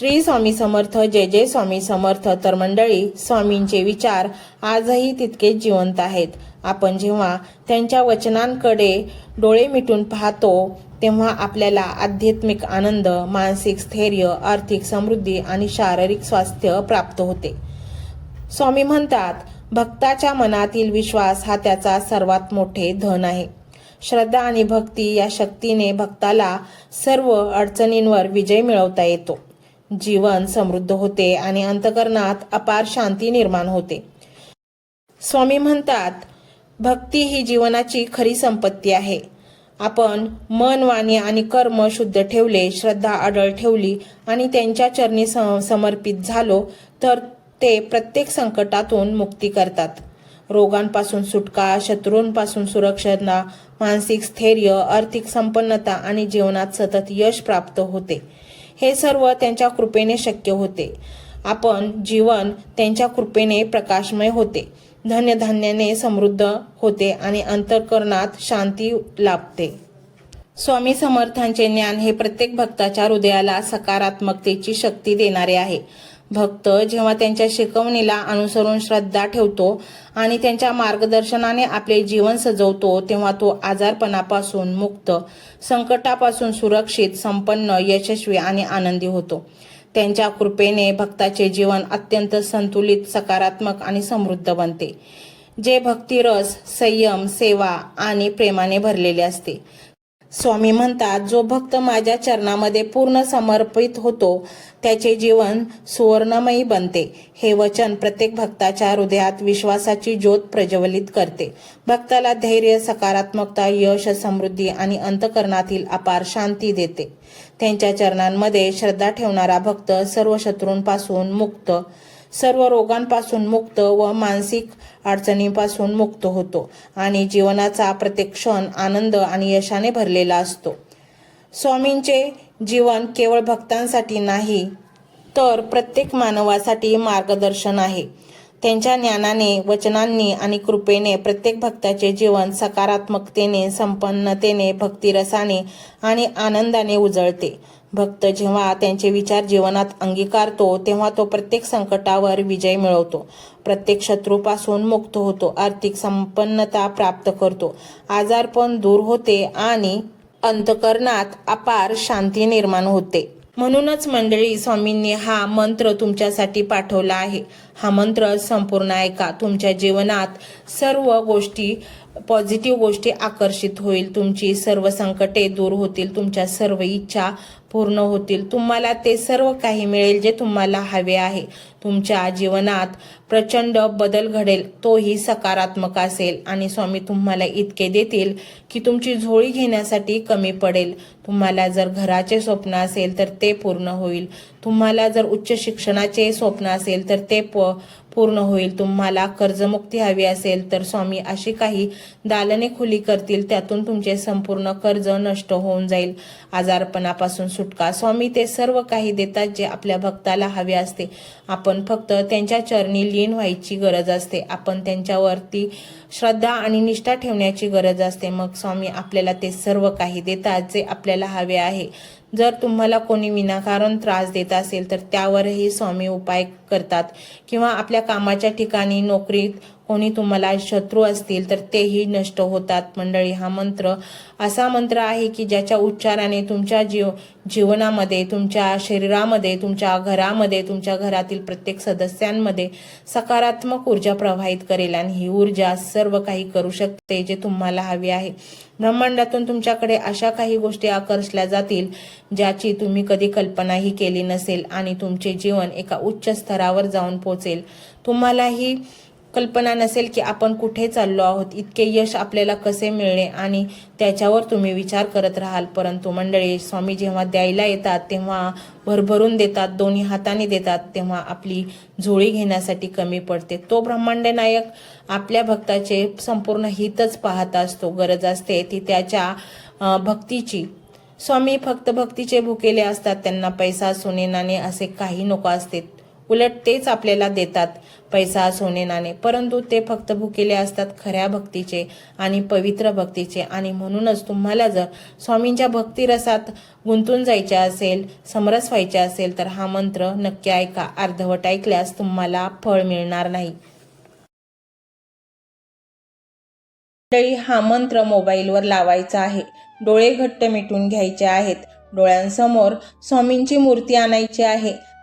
श्री स्वामी समर्थ जय जय स्वामी समर्थ तर मंडळी स्वामींचे विचार आजही तितकेच जिवंत आहेत. आपण जेव्हा त्यांच्या वचनांकडे डोळे मिटून पाहतो तेव्हा आपल्याला आध्यात्मिक आनंद मानसिक स्थैर्य आर्थिक समृद्धी आणि शारीरिक स्वास्थ्य प्राप्त होते. स्वामी म्हणतात भक्ताच्या मनातील विश्वास हा त्याचा सर्वात मोठे धन आहे. श्रद्धा आणि भक्ती या शक्तीने भक्ताला सर्व अडचणींवर विजय मिळवता येतो. जीवन समृद्ध होते आणि अंतकरणात अपार शांती निर्माण होते. स्वामी म्हणतात भक्ती ही जीवनाची खरी संपत्ती आहे. आपण मन वाणी आणि कर्म शुद्ध ठेवले श्रद्धा अडळ ठेवली आणि त्यांच्या चरणी समर्पित झालो तर ते प्रत्येक संकटातून मुक्ती करतात. रोगांपासून सुटका शत्रूंपासून सुरक्षणा मानसिक स्थैर्य आर्थिक संपन्नता आणि जीवनात सतत यश प्राप्त होते. हे सर्व त्यांच्या कृपेने शक्य होते. आपण जीवन त्यांच्या कृपेने प्रकाशमय होते. धन्यधान्याने समृद्ध होते आणि अंतर्करणात शांती लाभते. स्वामी समर्थांचे ज्ञान हे प्रत्येक भक्ताच्या हृदयाला सकारात्मकतेची शक्ती देणारे आहे. भक्त जेव्हा त्यांच्या शिकवणीला अनुसरून श्रद्धा ठेवतो आणि त्यांच्या मार्गदर्शनाने आपले जीवन सजवतो तेव्हा तो आजारपणापासून मुक्त संकटापासून सुरक्षित संपन्न यशस्वी आणि आनंदी होतो. त्यांच्या कृपेने भक्ताचे जीवन अत्यंत संतुलित सकारात्मक आणि समृद्ध बनते. जे भक्तिरस संयम सेवा आणि प्रेमाने भरलेले असते. स्वामी म्हणतात जो भक्त माझ्या चरणामध्ये पूर्ण समर्पित होतो त्याचे जीवन सुवर्णमयी बनते. हे वचन प्रत्येक भक्ताच्या हृदयात विश्वासाची ज्योत प्रज्वलित करते. भक्ताला धैर्य सकारात्मकता यश समृद्धी आणि अंतकरणातील अपार शांती देते. त्यांच्या चरणांमध्ये श्रद्धा ठेवणारा भक्त सर्व शत्रूंपासून मुक्त सर्व रोगांपासून मुक्त व मानसिक अडचणींपासून मुक्त होतो आणि जीवनाचा प्रत्येक क्षण आनंद आणि यशाने भरलेला असतो. स्वामींचे जीवन केवळ भक्तांसाठी नाही तर प्रत्येक मानवासाठी मार्गदर्शन आहे. त्यांच्या ज्ञानाने वचनांनी आणि कृपेने प्रत्येक भक्ताचे जीवन सकारात्मकतेने संपन्नतेने भक्तिरसाने आणि आनंदाने उजळते. भक्त जेव्हा त्यांचे विचार जीवनात अंगीकारतो तेव्हा तो प्रत्येक संकटावर विजय मिळवतो. प्रत्येक शत्रूपासून मुक्त होतो आर्थिक संपन्नता प्राप्त करतो. आजारपण दूर होते आणि अंतकरणात अपार शांती निर्माण होते. म्हणूनच मंडळी स्वामींनी हा मंत्र तुमच्यासाठी पाठवला आहे. हा मंत्र संपूर्ण ऐका. तुमच्या जीवनात सर्व गोष्टी पॉझिटिव्ह गोष्टी आकर्षित होईल. तुमची सर्व संकटे दूर होतील. तुमच्या सर्व इच्छा पूर्ण होतील. तुम्हाला ते सर्व काही मिळेल जे तुम्हाला हवे आहे. तुमच्या जीवनात प्रचंड बदल घडेल तोही सकारात्मक असेल. आणि स्वामी तुम्हाला इतके देतील की तुमची झोळी घेण्यासाठी कमी पडेल. तुम्हाला जर घराचे स्वप्न असेल तर ते पूर्ण होईल. तुम्हाला जर उच्च शिक्षणाचे स्वप्न असेल तर ते प पूर्ण होईल. तुम्हाला कर्जमुक्ती हवी असेल तर स्वामी अशी काही दालने खुली करतील त्यातून तुमचे संपूर्ण कर्ज नष्ट होऊन जाईल. आजारपणापासून सुटका. स्वामी ते सर्व काही देतात जे आपल्या भक्ताला हवे असते. आपण फक्त त्यांच्या चरणी लीन व्हायची गरज असते. आपण त्यांच्यावरती श्रद्धा आणि निष्ठा ठेवण्याची गरज असते. मग स्वामी आपल्याला ते सर्व काही देतात जे आपल्याला हवे आहे. जर तुम्हाला कोणी विनाकारण त्रास देत असेल तर त्यावरही स्वामी उपाय करतात. किंवा आपल्या कामाच्या ठिकाणी नोकरीत कोणी तुम्हाला शत्रू असतील तर तेही नष्ट होतात. मंडळी हा मंत्र असा मंत्र आहे की ज्याच्या उच्चाराने तुमच्या जीव जीवनामध्ये तुमच्या शरीरामध्ये तुमच्या घरामध्ये तुमच्या घरातील प्रत्येक सदस्यांमध्ये सकारात्मक ऊर्जा प्रवाहित करेल आणि ही ऊर्जा सर्व काही करू शकते जे तुम्हाला हवे आहे. ब्रह्मांडातून तुमच्याकडे अशा काही गोष्टी आकर्षल्या जातील ज्याची तुम्ही कधी कल्पनाही केली नसेल आणि तुमचे जीवन एका उच्च स्तरावर जाऊन पोचेल. तुम्हालाही कल्पना नसेल की आपण कुठे चाललो आहोत इतके यश आपल्याला कसे मिळणे आणि त्याच्यावर तुम्ही विचार करत राहाल. परंतु मंडळी स्वामी जेव्हा द्यायला येतात तेव्हा भरभरून देतात दोन्ही हाताने देतात तेव्हा आपली झोळी घेण्यासाठी कमी पडते. तो ब्रह्मांड नायक आपल्या भक्ताचे संपूर्ण हितच पाहत असतो. गरज असते ती त्याच्या भक्तीची. स्वामी फक्त भक्तीचे भुकेले असतात त्यांना पैसा सोने नाणे असे काही नको असते. उलट तेच आपल्याला देतात. पैसा सोने नाणे. परंतु ते फक्त भुकेले असतात खऱ्या भक्तीचे आणि पवित्र भक्तीचे. आणि म्हणूनच तुम्हाला जर स्वामींच्या भक्तिरसात गुंतून जायचे असेल समरस व्हायचे असेल तर हा मंत्र नक्की ऐका. अर्धवट ऐकल्यास तुम्हाला फळ मिळणार नाही. मंडळी हा मंत्र मोबाईलवर लावायचा आहे. डोळे घट्ट मिटून घ्यायचे आहेत. डोळ्यांसमोर स्वामींची मूर्ती आणायची आहे.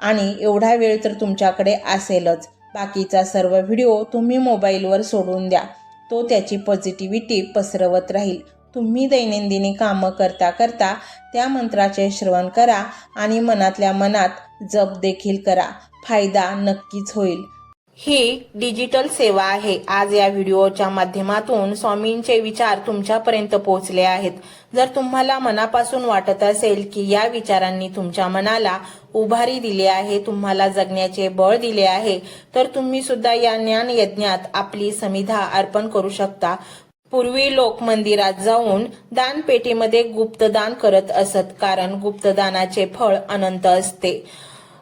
आणि एवढा वेळ तर तुमच्याकडे असेलच. बाकीचा सर्व व्हिडिओ तुम्ही मोबाईलवर सोडून द्या. तो त्याची पॉझिटिव्हिटी पसरवत राहील. तुम्ही दैनंदिनी कामं करता करता त्या मंत्राचे श्रवण करा आणि मनातल्या मनात जप देखील करा. फायदा नक्कीच होईल. ही डिजिटल सेवा आहे. आज या व्हिडिओच्या माध्यमातून स्वामींचे विचार तुमच्यापर्यंत पोहोचले आहेत. जर तुम्हाला मनापासून वाटत असेल की या विचारांनी तुमच्या मनाला उभारी दिली आहे तुम्हाला जगण्याचे बळ दिले आहे तर तुम्ही सुद्धा या ज्ञान यज्ञात आपली समिधा अर्पण करू शकता. पूर्वी लोक मंदिरात जाऊन दानपेटीमध्ये गुप्तदान करत असत कारण गुप्तदानाचे फळ अनंत असते.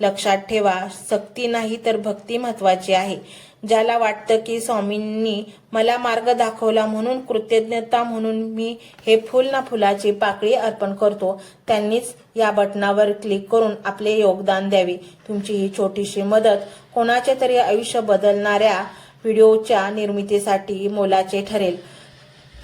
लक्षात ठेवा. सक्ती नाही तर भक्ती महत्वाची आहे. ज्याला वाटतं की स्वामींनी मला मार्ग दाखवला म्हणून कृतज्ञता म्हणून मी हे फुल ना फुलाची पाकळी अर्पण करतो त्यांनीच या बटनावर क्लिक करून आपले योगदान द्यावे. तुमची ही छोटीशी मदत कोणाचे तरी आयुष्य बदलणाऱ्या व्हिडिओच्या निर्मितीसाठी मोलाचे ठरेल.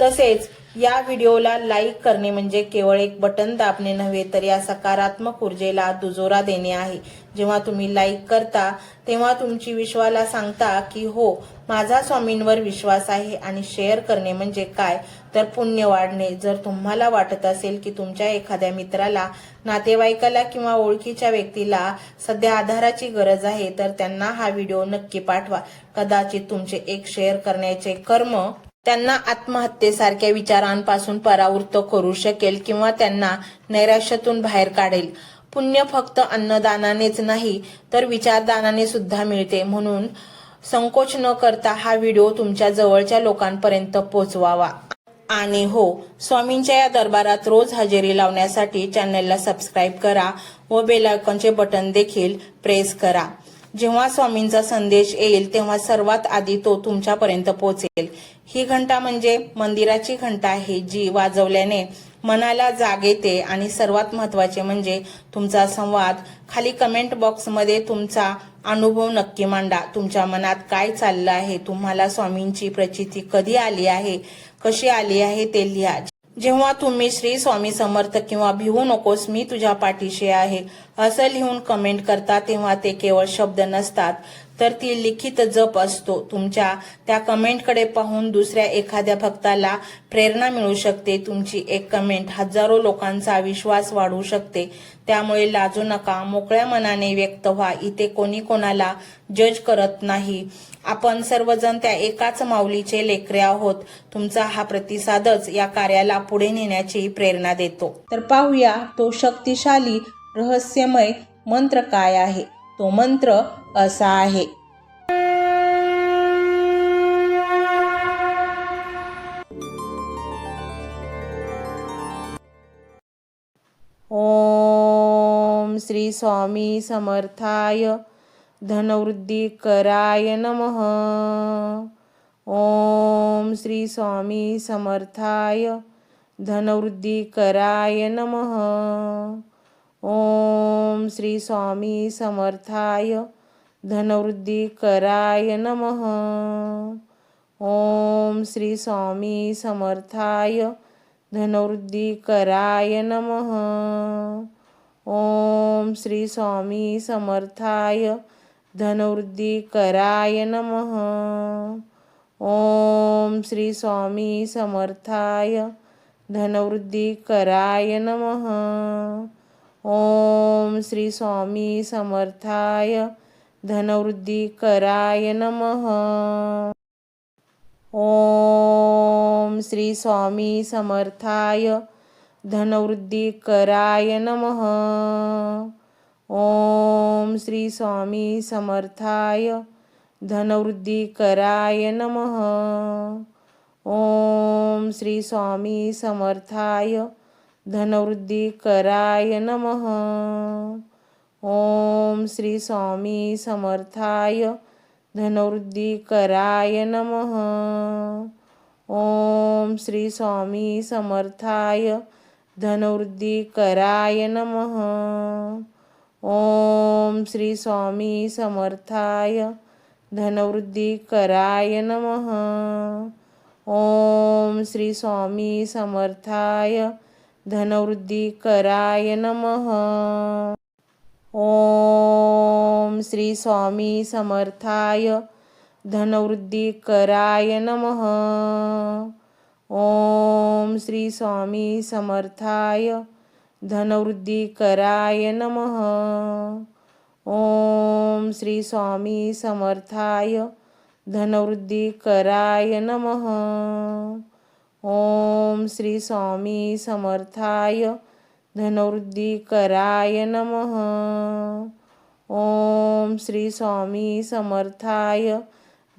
तसेच या व्हिडिओला लाईक करणे म्हणजे केवळ एक बटन दाबणे नव्हे तर या सकारात्मक ऊर्जेला दुजोरा देणे आहे. जेव्हा तुम्ही लाईक करता तेव्हा तुमची विश्वाला सांगता की हो माझा स्वामींवर विश्वास आहे आणि शेअर करणे म्हणजे काय? तर पुण्य वाढणे. जर तुम्हाला वाटत असेल की तुमच्या एखाद्या मित्राला नातेवाईकाला किंवा ओळखीच्या व्यक्तीला सध्या आधाराची गरज आहे तर त्यांना हा व्हिडिओ नक्की पाठवा. कदाचित तुमचे एक शेअर करण्याचे कर्म त्यांना आत्महत्येसारख्या विचारांपासून परावृत्त करू शकेल किंवा त्यांना नैराश्यातून बाहेर काढेल. पुण्य फक्त अन्नदानानेच नाही तर विचारदानाने सुद्धा मिळते. म्हणून संकोच न करता हा व्हिडिओ तुमच्या जवळच्या लोकांपर्यंत पोहोचवावा. आणि हो स्वामींच्या या दरबारात रोज हजेरी लावण्यासाठी चॅनलला सबस्क्राईब करा व बेलायकॉनचे बटन देखील प्रेस करा. जेव्हा स्वामींचा संदेश येईल तेव्हा सर्वात आधी तो तुमच्यापर्यंत पोहोचेल. ही घंटा म्हणजे मंदिराची घंटा आहे जी वाजवल्याने मनाला जाग येते आणि सर्वात महत्त्वाचे म्हणजे तुमचा संवाद. खाली कमेंट बॉक्समध्ये तुमचा अनुभव नक्की मांडा. तुमच्या मनात काय चाललं आहे? तुम्हाला स्वामींची प्रचिती कधी आली आहे? कशी आली आहे ते लिहा. जेव्हा तुम्ही श्री स्वामी समर्थ किंवा भिवू नकोस मी तुझ्या पाठीशी आहे. असं लिहून कमेंट करता तेव्हा ते केवळ शब्द नसतात तर ती लिखित जप असतो. तुमच्या त्या कमेंटकडे पाहून दुसऱ्या एखाद्या भक्ताला प्रेरणा मिळू शकते. तुमची एक कमेंट हजारो लोकांचा विश्वास वाढवू शकते. त्यामुळे लाजू नका मोकळ्या मनाने व्यक्त व्हा. इथे कोणी कोणाला जज करत नाही. आपण सर्वजण त्या एकाच माऊलीचे लेकरे आहोत. तुमचा हा प्रतिसादच या कार्याला पुढे नेण्याची प्रेरणा देतो. तर पाहूया तो शक्तिशाली रहस्यमय मंत्र काय आहे? तो मंत्र असा आहे. ओम श्री स्वामी समर्थाय धनवृद्धी कराय ओम श्री स्वामी समर्थाय धनवृद्धी कराय नमः. ओम श्री स्वामी समर्थाय धनवृद्धिकराय नमः। ओम श्री स्वामी समर्थाय धनवृद्धिकराय नम। ओम श्री स्वामी समर्थाय धनवृद्धिकराय नम। ओम श्री स्वामी समर्थाय धनवृद्धिकराय नमः। ओम श्री स्वामी समर्थाय धनवृद्धिकराय नम। ओम श्री स्वामी समर्थाय धनवृद्धिकराय नम। ओम श्री स्वामी समर्थाय धनवृद्धिकराय नम। ओम श्री स्वामी समर्थाय धनवृद्धिकराय नम। ओम श्री स्वामी समर्थाय धनवृद्धिकराय नम। ओम श्री स्वामी समर्थाय धनवृद्धिकराय नमः। ओम श्री स्वामी समर्थाय धनवृद्धिकराय नमः। ओम श्री स्वामी समर्थाय धनवृद्धिकराय नमः। ओम श्री स्वामी समर्थाय। धनवृद्धिकराय नमः। ओम श्री स्वामी समर्थाय। धनवृद्धिकराय नमः। ओम श्री स्वामी समर्थाय। धनवृद्धिकराय नमः। ओम श्री स्वामी समर्थाय धनवृद्धिकराय नमः। ओम श्री स्वामी समर्थाय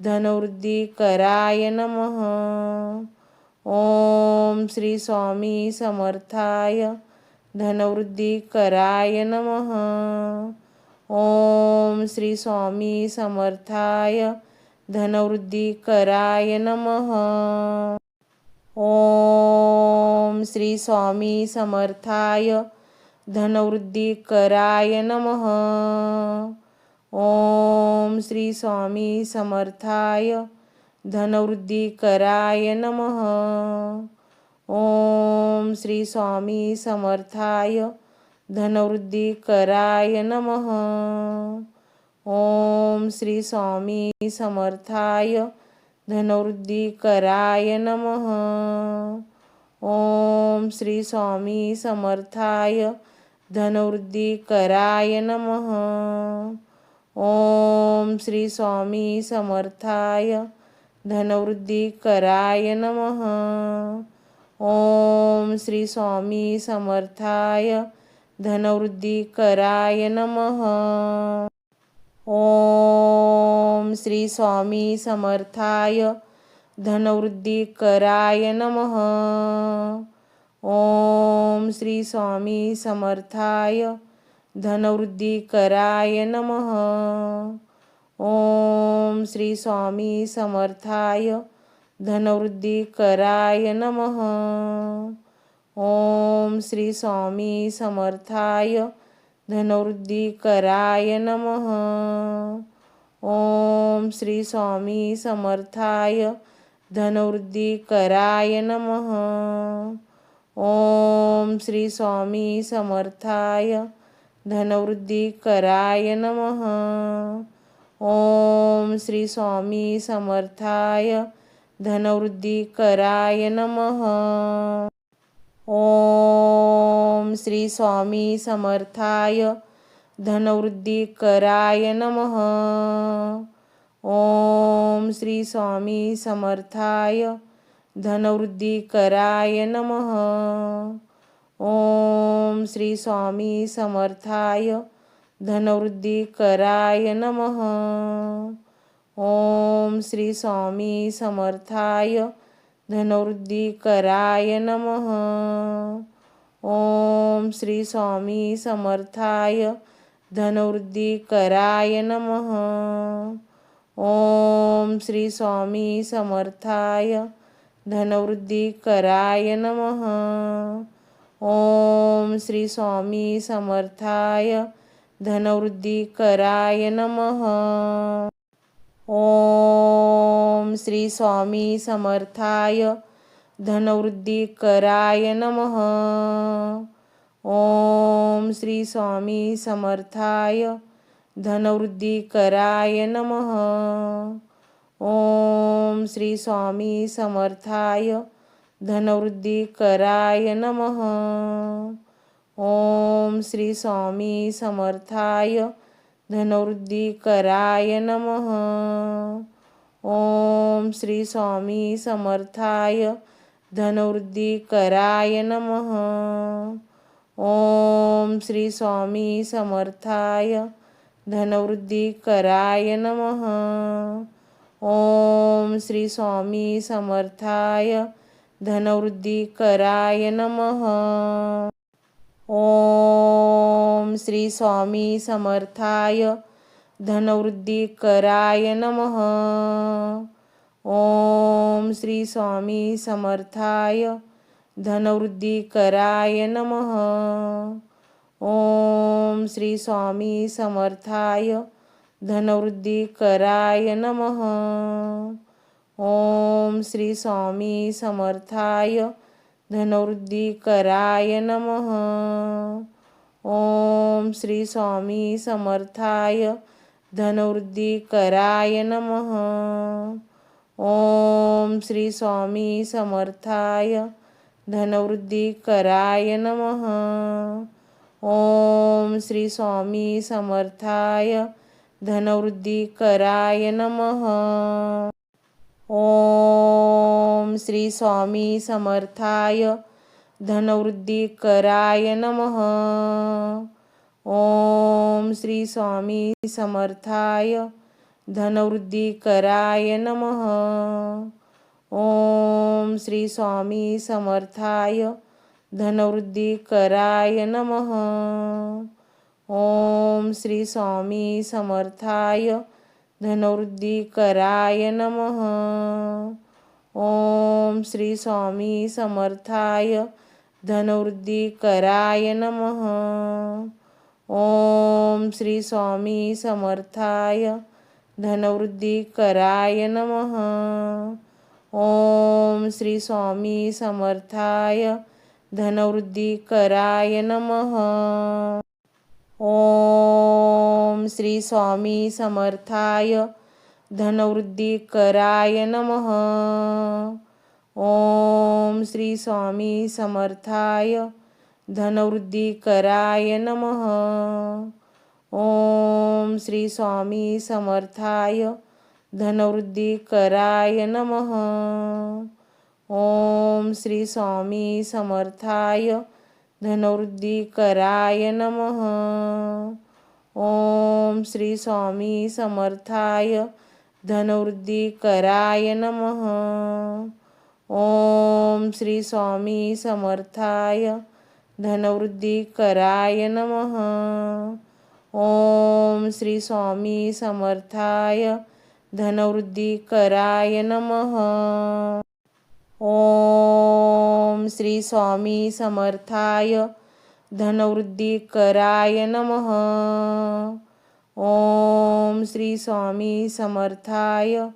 धनवृद्धिकराय नम। ओम श्री स्वामी समर्थाय धनवृद्धिकराय नमः। ओम श्री स्वामी समर्थाय धनवृद्धिकराय नमः। ओम श्री स्वामी समर्थाय धनवृद्धिकराय नम। ओम श्री स्वामी समर्थाय धनवृद्धिकराय नमः। ओम श्री स्वामी समर्थाय धनवृद्धिकराय नम। ओम श्री स्वामी समर्थाय धनवृद्धिकराय नमः। ओम श्री स्वामी समर्थाय। धनवृद्धिकराय नमः। ओम श्री स्वामी समर्थाय। धनवृद्धिकराय नमः। ओम श्री स्वामी समर्थाय। धनवृद्धिकराय नमः। ओम श्री स्वामी समर्थाय धनवृद्धिकराय नम। ओम श्री स्वामी समर्थाय धनवृद्धिकराय नमः। ओम श्री स्वामी समर्थाय धनवृद्धिकराय नमः। ओम श्री स्वामी समर्थाय धनवृद्धिकराय नमः। ओम श्री स्वामी समर्थाय। धनवृद्धिकराय नमः। ओम श्री स्वामी समर्थाय। धनवृद्धिकराय नमः। ओम श्री स्वामी समर्थाय। धनवृद्धिकराय नमः। ओम श्री स्वामी समर्थाय धनवृद्धिकराय नम। ओम श्री स्वामी समर्थाय धनवृद्धिकराय नम। ओम श्री स्वामी समर्थाय धनवृद्धिकराय नमः। ओम श्री स्वामी समर्थाय धनवृद्धिकराय नमः। ओम श्री स्वामी समर्थाय। धनवृद्धिकराय नम। ओम श्री स्वामी समर्थाय। धनवृद्धिकराय नम। ओम श्री स्वामी समर्थाय। धनवृद्धिकराय नम। ओम श्री स्वामी समर्थाय धनवृद्धिकराय नम। ओम श्री स्वामी समर्थाय धनवृद्धिकराय नम। ओम श्री स्वामी समर्थाय धनवृद्धिकराय नमः। ओम श्री स्वामी समर्थाय धनवृद्धिकराय नमः। ओम श्री स्वामी समर्थाय धनवृद्धिकराय नम। ओम श्री स्वामी समर्थाय धनवृद्धिकराय नम। ओम श्री स्वामी समर्थाय धनवृद्धिकराय नम। ओम श्री स्वामी समर्थाय धनवृद्धिकराय नमः। ओम श्री स्वामी समर्थाय धनवृद्धिकराय नम। ओम श्री स्वामी समर्थाय धनवृद्धिकराय नमः। ओम श्री स्वामी समर्थाय धनवृद्धिकराय नमः। ओम श्री स्वामी समर्थाय धनवृद्धिकराय नम। ओम श्री स्वामी समर्थाय धनवृद्धिकराय नमः। ओम श्री स्वामी समर्थाय धनवृद्धिकराय नम। ओम श्री स्वामी समर्थाय धनवृद्धिकराय नम। ओम श्री स्वामी समर्थाय धनवृद्धिकराय नम। ओम श्री स्वामी समर्थाय धनवृद्धिकराय नमः। ओम श्री स्वामी समर्थाय धनवृद्धिकराय नमः। ओम श्री स्वामी समर्थाय धनवृद्धिकराय नम। ओम श्री स्वामी समर्थाय धनवृद्धिकराय नमः। ओम श्री स्वामी समर्थाय धनवृद्धिकराय नमः। ओम श्री स्वामी समर्थाय धनवृद्धिकराय नमः। ओम श्री स्वामी समर्थाय धनवृद्धिकराय नम। ओम श्री स्वामी समर्थाय धनवृद्धिकराय नमः। ओम श्री स्वामी समर्थाय धनुर्दिकराय नमः। ओम श्री स्वामी समर्थाय धनुर्दिकराय नमः। ओम श्री स्वामी समर्थाय धनवृद्धिकराय नमः। ओम श्री स्वामी समर्थाय धनवृद्धिकराय नमः। ओम श्री स्वामी समर्थाय धनवृद्धिकराय नमः। ओम श्री स्वामी समर्थाय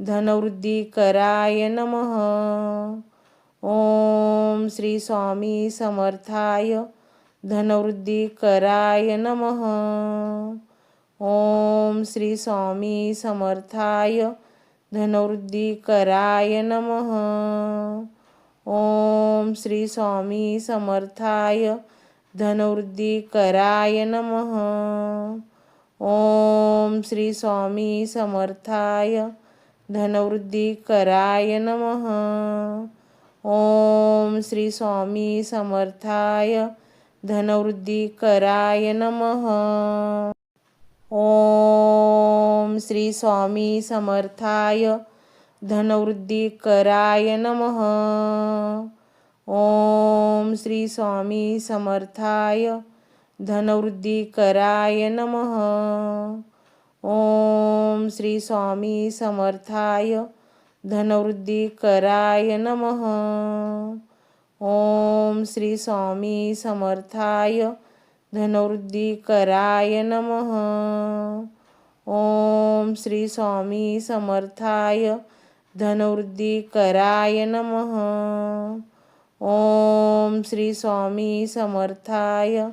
धनवृद्धिकराय नम। ओम श्री स्वामी समर्थाय धनवृद्धिकराय नमः। ओम श्री स्वामी समर्थाय धनवृद्धिकराय नमः। ओम श्री स्वामी समर्थाय धनवृद्धिकराय नम। ओम श्री स्वामी समर्थाय धनवृद्धिकराय नमः। ओम श्री स्वामी समर्थाय धनवृद्धिकराय नमः। ओम श्री स्वामी समर्थाय धनवृद्धिकराय नमः। ओम श्री स्वामी समर्थाय धनवृद्धिकराय नमः। ओम श्री स्वामी समर्थाय धनवृद्धिकराय नमः। ओम श्री स्वामी समर्थाय धनवृद्धिकराय नमः। ओम श्री स्वामी समर्थाय धनवृद्धिकराय नमः। ओम श्री स्वामी समर्थाय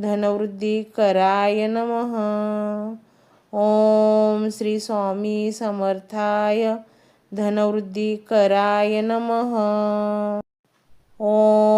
धनवृद्धिकराय नमः। ओम श्री स्वामी समर्थाय धनवृद्धिकराय नमः। ओम